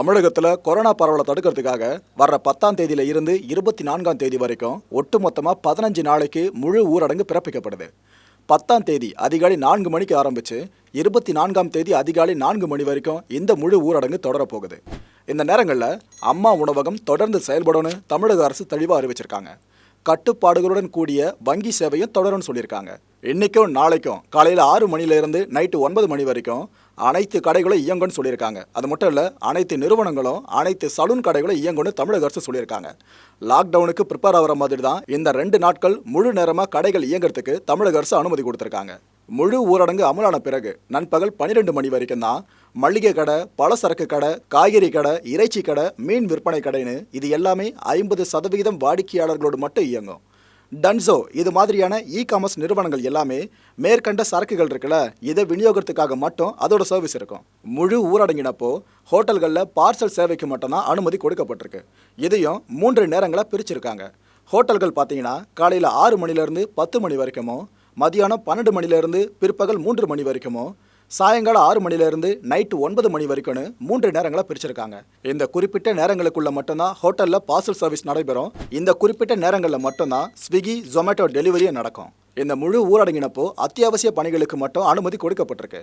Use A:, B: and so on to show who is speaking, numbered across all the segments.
A: தமிழகத்தில் கொரோனா பரவலை தடுக்கிறதுக்காக வர்ற பத்தாம் தேதியில இருந்து இருபத்தி நான்காம் தேதி வரைக்கும் ஒட்டுமொத்தமாக பதினஞ்சு நாளைக்கு முழு ஊரடங்கு பிறப்பிக்கப்படுது. பத்தாம் தேதி அதிகாலை நான்கு மணிக்கு ஆரம்பிச்சு இருபத்தி நான்காம் தேதி அதிகாலை நான்கு மணி வரைக்கும் இந்த முழு ஊரடங்கு தொடரப்போகுது. இந்த நேரங்களில் அம்மா உணவகம் தொடர்ந்து செயல்படும்னு தமிழக அரசு தெளிவாக அறிவிச்சிருக்காங்க. கட்டுப்பாடுகளுடன் கூடிய வங்கி சேவையும் தொடரும்னு சொல்லியிருக்காங்க. இன்றைக்கும் நாளைக்கும் காலையில் ஆறு மணிலேருந்து நைட்டு ஒன்பது மணி வரைக்கும் அனைத்து கடைகளும் இயங்கும்னு சொல்லியிருக்காங்க. அது மட்டும் இல்லை அனைத்து நிறுவனங்களும் அனைத்து சலூன் கடைகளும் இயங்கும்னு தமிழக அரசு சொல்லியிருக்காங்க. லாக்டவுனுக்கு ப்ரிப்பேர் ஆகிற மாதிரி தான் இந்த ரெண்டு நாட்கள் முழு நேரமாக கடைகள் இயங்குறதுக்கு தமிழக அரசு அனுமதி கொடுத்துருக்காங்க. முழு ஊரடங்கு அமலான பிறகு நண்பகல் பன்னிரெண்டு மணி வரைக்கும் தான் மளிகை கடை பலசரக்கு கடை காய்கறி கடை இறைச்சி கடை மீன் விற்பனை கடைன்னு இது எல்லாமே ஐம்பது சதவிகிதம் வாடிக்கையாளர்களோடு மட்டும் இயங்கும். டன்சோ இது மாதிரியான இ காமர்ஸ் நிறுவனங்கள் எல்லாமே மேற்கண்ட சரக்குகள் இருக்குல்ல இதை விநியோகத்துக்காக மட்டும் அதோட சர்வீஸ் இருக்கும். முழு ஊரடங்கினப்போ ஹோட்டல்களில் பார்சல் சேவைக்கு மட்டும்தான் அனுமதி கொடுக்கப்பட்டிருக்கு. இதையும் மூன்று நேரங்களாக பிரிச்சிருக்காங்க. ஹோட்டல்கள் பார்த்தீங்கன்னா காலையில் ஆறு மணிலேருந்து பத்து மணி வரைக்குமோ மதியானம் பன்னெண்டு மணிலேருந்து பிற்பகல் மூன்று மணி வரைக்குமோ சாயங்காலம் ஆறு மணிலேருந்து நைட்டு ஒன்பது மணி வரைக்கும்னு மூன்று நேரங்களை பிரிச்சிருக்காங்க. இந்த குறிப்பிட்ட நேரங்களுக்குள்ள மட்டும்தான் ஹோட்டலில் பார்சல் சர்வீஸ் நடைபெறும். இந்த குறிப்பிட்ட நேரங்களில் மட்டும்தான் ஸ்விக்கி ஜொமேட்டோ டெலிவரியும் நடக்கும். இந்த முழு ஊரடங்கினப்போ அத்தியாவசிய பணிகளுக்கு மட்டும் அனுமதி கொடுக்கப்பட்டிருக்கு.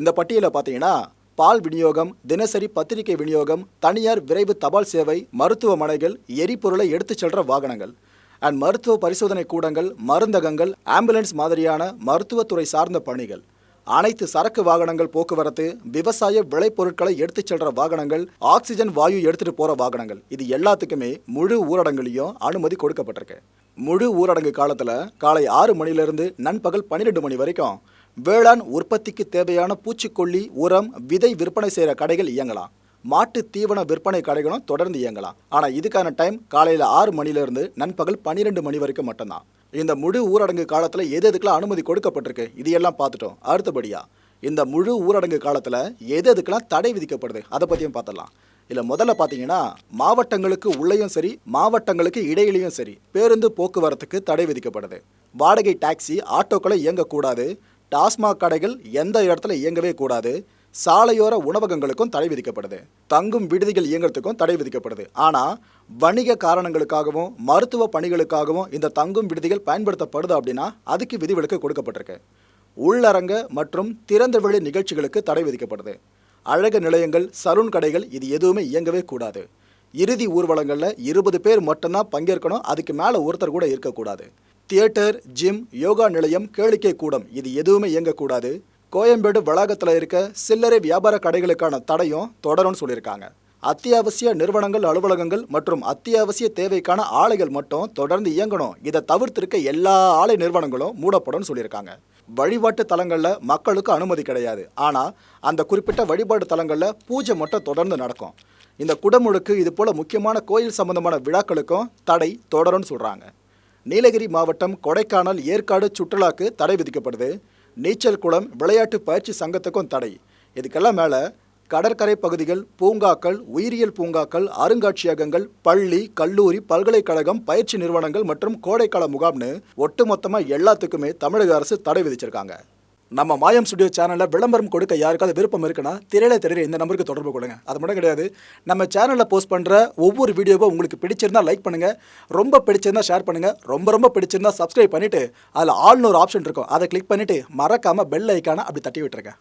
A: இந்த பட்டியலில் பார்த்தீங்கன்னா பால் விநியோகம் தினசரி பத்திரிகை விநியோகம் தனியார் விரைவு தபால் சேவை மருத்துவமனைகள் எரிபொருளை எடுத்துச் செல்ற வாகனங்கள். அண்ட் மருத்துவ பரிசோதனை கூடங்கள் மருந்தகங்கள் ஆம்புலன்ஸ் மாதிரியான மருத்துவத்துறை சார்ந்த பணிகள். அனைத்து சரக்கு வாகனங்கள் போக்குவரத்து விவசாய விளைபொருட்களை எடுத்துச் செல்ற வாகனங்கள் ஆக்சிஜன் வாயு எடுத்துட்டு போற வாகனங்கள். இது எல்லாத்துக்குமே முழு ஊரடங்குலையும் அனுமதி கொடுக்கப்பட்டிருக்கு. முழு ஊரடங்கு காலத்துல காலை ஆறு மணிலிருந்து நண்பகல் பன்னிரெண்டு மணி வரைக்கும் வேளாண் உற்பத்திக்கு தேவையான பூச்சிக்கொல்லி உரம் விதை விற்பனை செய்கிற கடைகள் இயங்கலாம். மாட்டு தீவன விற்பனை கடைகளும் தொடர்ந்து இயங்கலாம். ஆனால் இதுக்கான டைம் காலையில் ஆறு மணிலேருந்து நண்பகல் பன்னிரெண்டு மணி வரைக்கும் மட்டும்தான். இந்த முழு ஊரடங்கு காலத்தில் எது எதுக்கெல்லாம் அனுமதி கொடுக்கப்பட்டிருக்கு இது எல்லாம் பார்த்துட்டோம். அடுத்தபடியா இந்த முழு ஊரடங்கு காலத்தில் எது எதுக்கெல்லாம் தடை விதிக்கப்படுது அதை பற்றியும் பார்த்துடலாம். இல்லை முதல்ல பார்த்தீங்கன்னா மாவட்டங்களுக்கு உள்ளேயும் சரி மாவட்டங்களுக்கு இடையிலையும் சரி பேருந்து போக்குவரத்துக்கு தடை விதிக்கப்படுது. வாடகை டாக்ஸி ஆட்டோக்களை இயங்கக்கூடாது டாஸ்மாக் கடைகள் எந்த இடத்துல இயங்கவே கூடாது சாலையோர உணவகங்களுக்கும் தடை விதிக்கப்படுது. தங்கும் விடுதிகள் இயங்குறதுக்கும் தடை விதிக்கப்படுது. ஆனால் வணிக காரணங்களுக்காகவும் மருத்துவ பணிகளுக்காகவும் இந்த தங்கும் விடுதிகள் பயன்படுத்தப்படுது அப்படின்னா அதுக்கு விதிவிலக்கு கொடுக்கப்பட்டிருக்கு. உள்ளரங்க மற்றும் திறந்தவெளி நிகழ்ச்சிகளுக்கு தடை விதிக்கப்படுது. அழகு நிலையங்கள் சலூன் கடைகள் இது எதுவுமே இயங்கவே கூடாது. இறுதி ஊர்வலங்களில் இருபது பேர் மட்டும்தான் பங்கேற்கணும் அதுக்கு மேலே ஒருத்தர் கூட இருக்கக்கூடாது. தியேட்டர் ஜிம் யோகா நிலையம் கேளிக்கை கூடம் இது எதுவுமே இயங்கக்கூடாது. கோயம்பேடு வளாகத்தில் இருக்க சில்லறை வியாபார கடைகளுக்கான தடையும் தொடரும்னு சொல்லியிருக்காங்க. அத்தியாவசிய நிறுவனங்கள் அலுவலகங்கள் மற்றும் அத்தியாவசிய தேவைக்கான ஆலைகள் மட்டும் தொடர்ந்து இயங்கணும். இதை தவிர்த்திருக்க எல்லா ஆலை நிறுவனங்களும் மூடப்படும் சொல்லியிருக்காங்க. வழிபாட்டு தலங்களில் மக்களுக்கு அனுமதி கிடையாது. ஆனால் அந்த குறிப்பிட்ட வழிபாட்டு தலங்களில் பூஜை மட்டும் தொடர்ந்து நடக்கும். இந்த குடமுழுக்கு இது போல முக்கியமான கோயில் சம்பந்தமான விழாக்களுக்கும் தடை தொடரும்னு சொல்கிறாங்க நீலகிரி மாவட்டம் கொடைக்கானல் ஏற்காடு சுற்றுலாக்கு தடை விதிக்கப்படுது. நீச்சல் குளம் விளையாட்டு பயிற்சி சங்கத்துக்கும் தடை. இதுக்கெல்லாம் மேலே கடற்கரை பகுதிகள் பூங்காக்கள் உயிரியல் பூங்காக்கள் அருங்காட்சியகங்கள் பள்ளி கல்லூரி பல்கலைக்கழகம் பயிற்சி நிறுவனங்கள் மற்றும் கோடைக்கால முகாம்னு ஒட்டுமொத்தமாக எல்லாத்துக்குமே தமிழக அரசு தடை விதிச்சிருக்காங்க. நம்ம மாயம் ஸ்டுடியோ சேனலில் விளம்பரம் கொடுக்க யாருக்காவது விருப்பம் இருக்குன்னா திரையில திரையில இந்த நம்பருக்கு தொடர்பு கொள்ளுங்க. அது மட்டும் கிடையாது நம்ம சேனலில் போஸ்ட் பண்ணுற ஒவ்வொரு வீடியோவும் உங்களுக்கு பிடிச்சிருந்தா லைக் பண்ணுங்கள் ரொம்ப பிடிச்சிருந்தா ஷேர் பண்ணுங்கள் ரொம்ப ரொம்ப பிடிச்சிருந்தா சப்ஸ்கிரைப் பண்ணிவிட்டு அதில் ஆல்னு ஒரு ஆப்ஷன் இருக்கும். அதை கிளிக் பண்ணிவிட்டு மறக்காமல் பெல் ஐக்கானை அப்படி தட்டி விட்டுருங்க.